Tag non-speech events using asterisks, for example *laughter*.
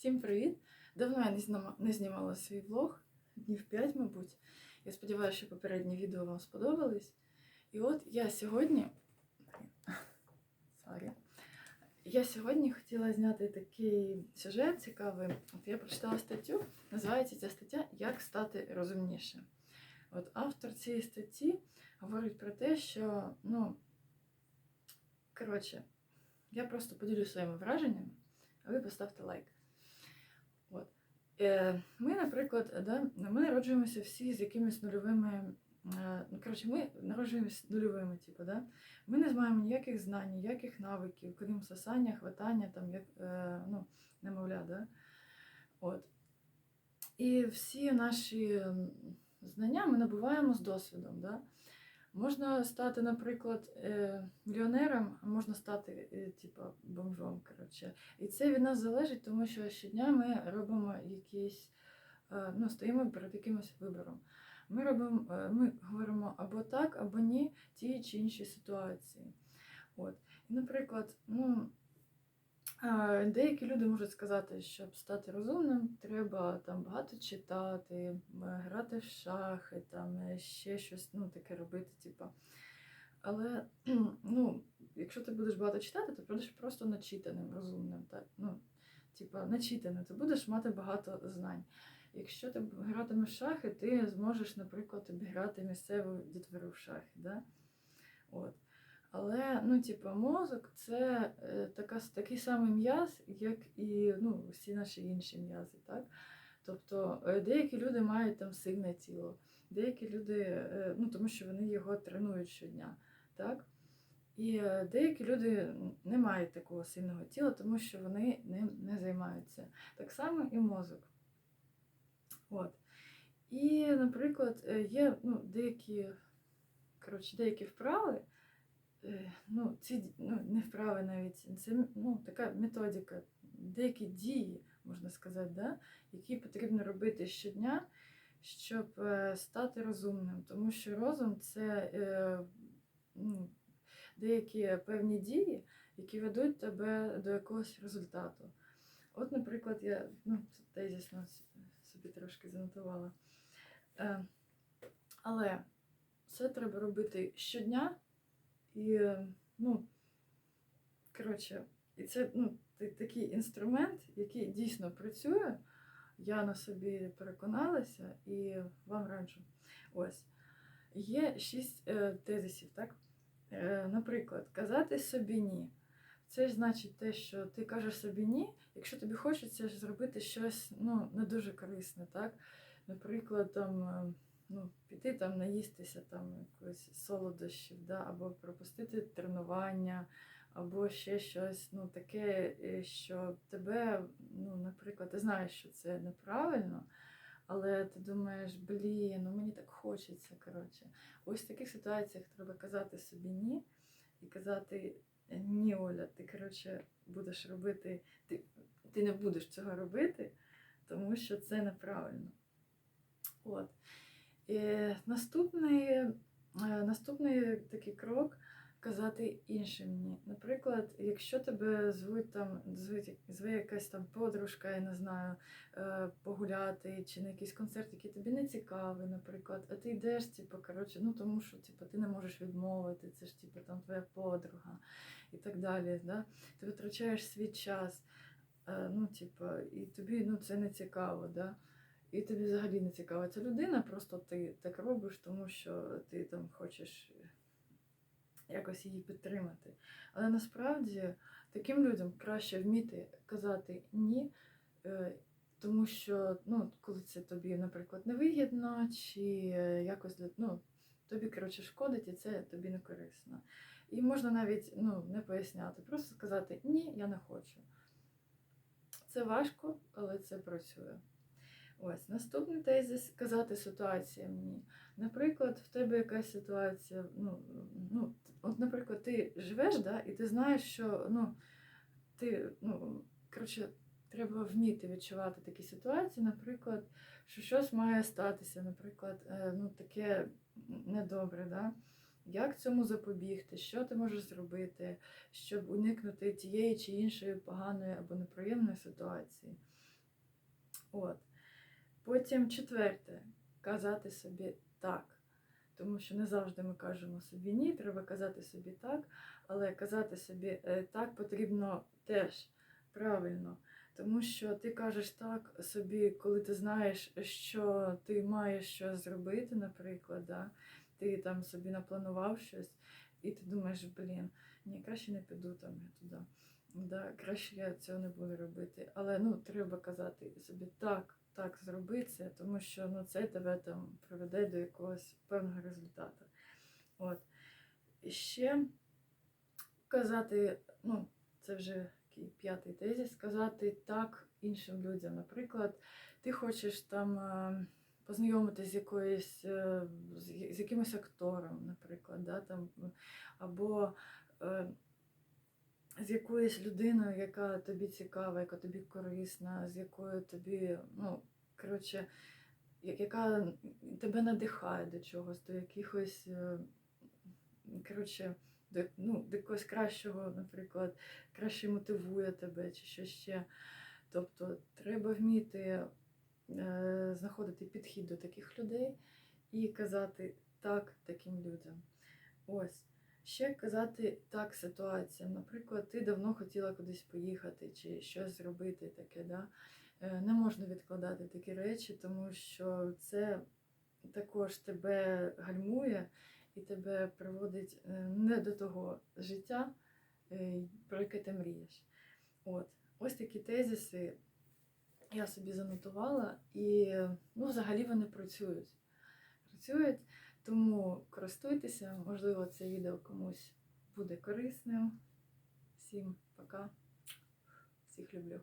Всім привіт! Давно я не, знімала свій влог, днів 5, мабуть. Я сподіваюся, що попередні відео вам сподобались. І от я сьогодні. Sorry. Я сьогодні хотіла зняти такий сюжет цікавий. От я прочитала статтю, називається ця стаття Як стати розумніше. От автор цієї статті говорить про те, що, ну, коротше, я просто поділюсь своїми враженнями, а ви поставте лайк. Е, Ми, наприклад, да, ми народжуємося всі з якимись нульовими. е, Ну, коротше, ми народжуємося нульовими, типу, да? Ми не маємо ніяких знань, ніяких навиків, крім сосання, хватання, там, як, е, ну, немовля, да? От. І всі наші знання ми набуваємо з досвідом. Да? Можна стати, наприклад, е, мільйонером, а можна стати, типу, бомжом. Коротше. І це від нас залежить, тому що щодня ми робимо якісь, е, ну, стоїмо перед якимось вибором. Ми робимо, ми говоримо або так, або ні тій чи іншій ситуації. От. І, наприклад, ну, деякі люди можуть сказати, щоб стати розумним, треба там багато читати, грати в шахи, там е, ще щось ну, таке робити. Типу. Але *clears throat* ну, якщо ти будеш багато читати, то будеш просто начитаним, розумним. Так? Ну, типа, начитаним, ти будеш мати багато знань. Якщо ти гратимеш в шахи, ти зможеш, наприклад, обіграти місцеву дітвору в шахи. Да? От. Але ну, типу, мозок це е, така, такий самий м'яз, як і ну, всі наші інші м'язи. Так? Тобто е, деякі люди мають там сильне тіло, деякі люди, е, ну, тому що вони його тренують щодня. Так? І е, деякі люди не мають такого сильного тіла, тому що вони ним не займаються. Так само і мозок. От. І, наприклад, є ну, деякі, коротше, деякі вправи, ну, ці ну, не вправи навіть, це ну, така методика, деякі дії, можна сказати, да, які потрібно робити щодня, щоб е, стати розумним. Тому що розум це е, ну, деякі певні дії, які ведуть тебе до якогось результату. От, наприклад, я ну, тезісно собі трошки занотувала. Е, але це треба робити щодня. І, ну, коротше, і це ну, такий інструмент, який дійсно працює. Я на собі переконалася і вам раджу. Ось. Є шість е, тезисів, так? Е, наприклад, казати собі ні. Це ж значить те, що ти кажеш собі ні, якщо тобі хочеться зробити щось ну, не дуже корисне, так? Наприклад, там, е, ну, піти там наїстися там якоїсь солодощів, да? або пропустити тренування, або ще щось ну, таке, е, що тебе, ну, наприклад, ти знаєш, що це неправильно. Але ти думаєш, блін, ну мені так хочеться. коротше. Ось в таких ситуаціях треба казати собі ні і казати ні, Оля, ти коротше будеш робити, ти, ти не будеш цього робити, тому що це неправильно. От. І наступний, е, наступний такий крок казати іншим ні. Наприклад, якщо тебе звуть там, звуть, зве якась там подружка, я не знаю, е, погуляти чи на якийсь концерт, який тобі не цікавий, наприклад, а ти йдеш, типу, коротше, ну тому що типу, ти не можеш відмовити, це ж типу, там твоя подруга і так далі. Да? Ти витрачаєш свій час, е, ну, типу, і тобі ну, це не цікаво. Да? І тобі взагалі не цікава ця людина, просто ти так робиш, тому що ти там хочеш якось її підтримати. Але насправді таким людям краще вміти казати ні, е, тому що ну, коли це тобі, наприклад, невигідно, чи е, якось ну, тобі коротше, шкодить, і це тобі не корисно. І можна навіть ну, не поясняти, просто сказати ні, я не хочу. Це важко, але це працює. Ось наступний тезис казати ситуаціям ні. Наприклад, в тебе якась ситуація, ну, ну от, наприклад, ти живеш, да, і ти знаєш, що ну, ти, ну, коротше, треба вміти відчувати такі ситуації, наприклад, що щось має статися, наприклад, е, ну, таке недобре. Да? Як цьому запобігти? Що ти можеш зробити, щоб уникнути тієї чи іншої поганої або неприємної ситуації? От. Потім четверте казати собі так. Тому що не завжди ми кажемо собі ні, треба казати собі так, але казати собі е, так потрібно теж правильно. Тому що ти кажеш так собі, коли ти знаєш, що ти маєш щось зробити, наприклад, да? ти там собі напланував щось, і ти думаєш, блін, ні, краще не піду там я туди. Да, краще я цього не буду робити. Але ну, треба казати собі так, так, зроби це, тому що ну, це тебе там приведе до якогось певного результату. От. І ще казати, ну, це вже такий п'ятий тезіс, сказати так іншим людям. Наприклад, ти хочеш там е, познайомитися з якоюсь, е, з якимось актором, наприклад, да, там, або е, з якоюсь людиною, яка тобі цікава, яка тобі корисна, з якою тобі, ну, коротше, яка тебе надихає до чогось, до якихось, е, коротше, до, ну, до якогось кращого, наприклад, краще мотивує тебе чи що ще. Тобто треба вміти е, знаходити підхід до таких людей і казати так таким людям. Ось. Ще казати так ситуаціям. Наприклад, ти давно хотіла кудись поїхати чи щось зробити таке. Да? Е, Не можна відкладати такі речі, тому що це також тебе гальмує і тебе приводить е, не до того життя, е, про яке ти мрієш. От. Ось такі тезиси я собі занотувала, і ну, взагалі вони працюють. Працюють, тому користуйтеся, можливо, це відео комусь буде корисним. Всім пока. Всіх люблю.